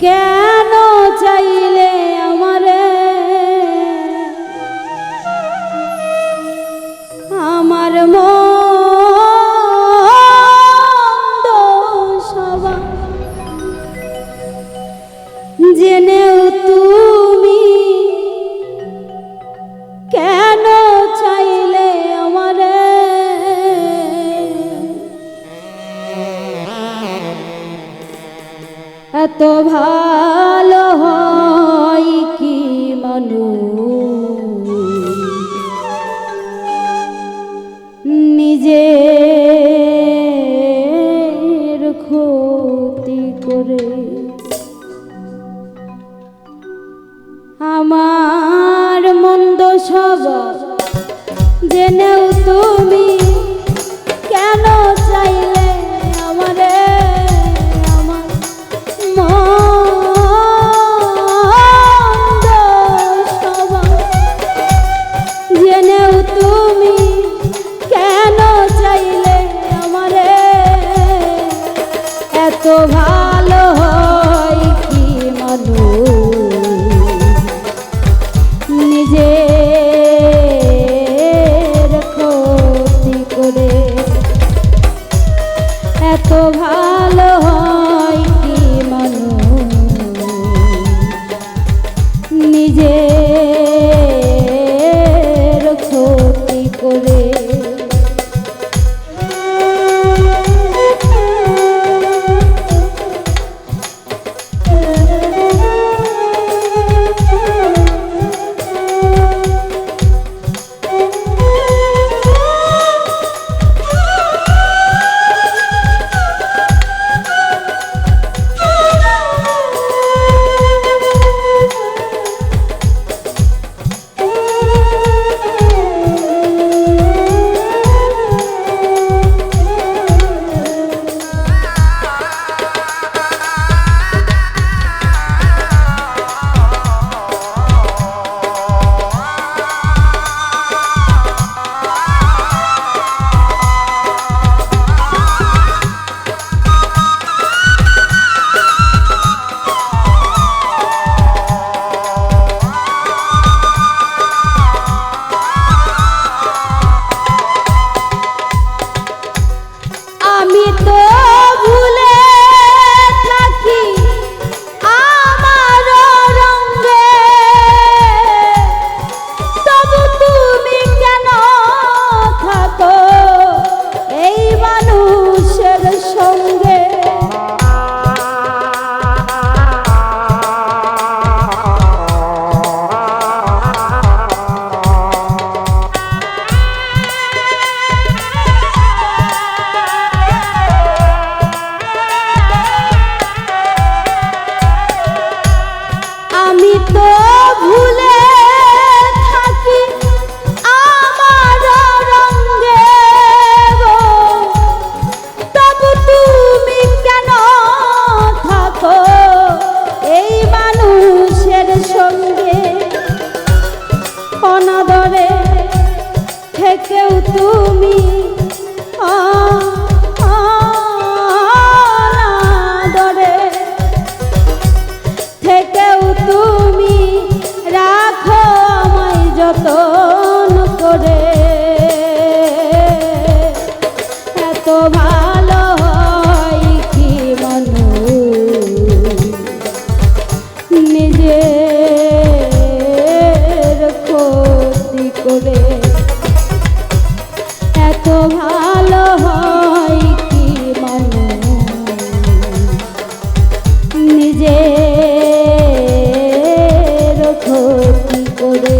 কেন চাইলে আমারে? আমার মন জেনে আমার মন্দ সব জেনেও তুমি ক্ষতি করে こで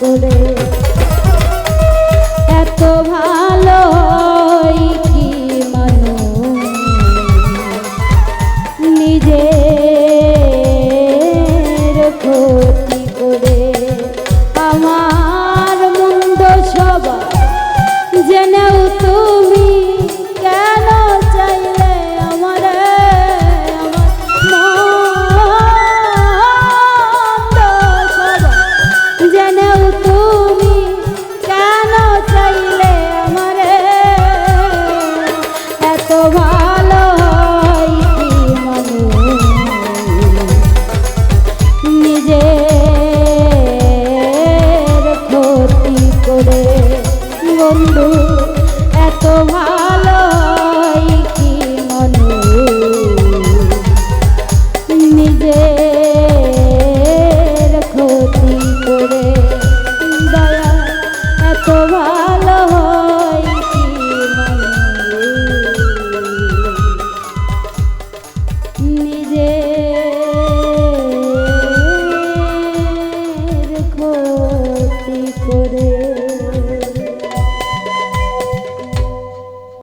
করে। এত ভালো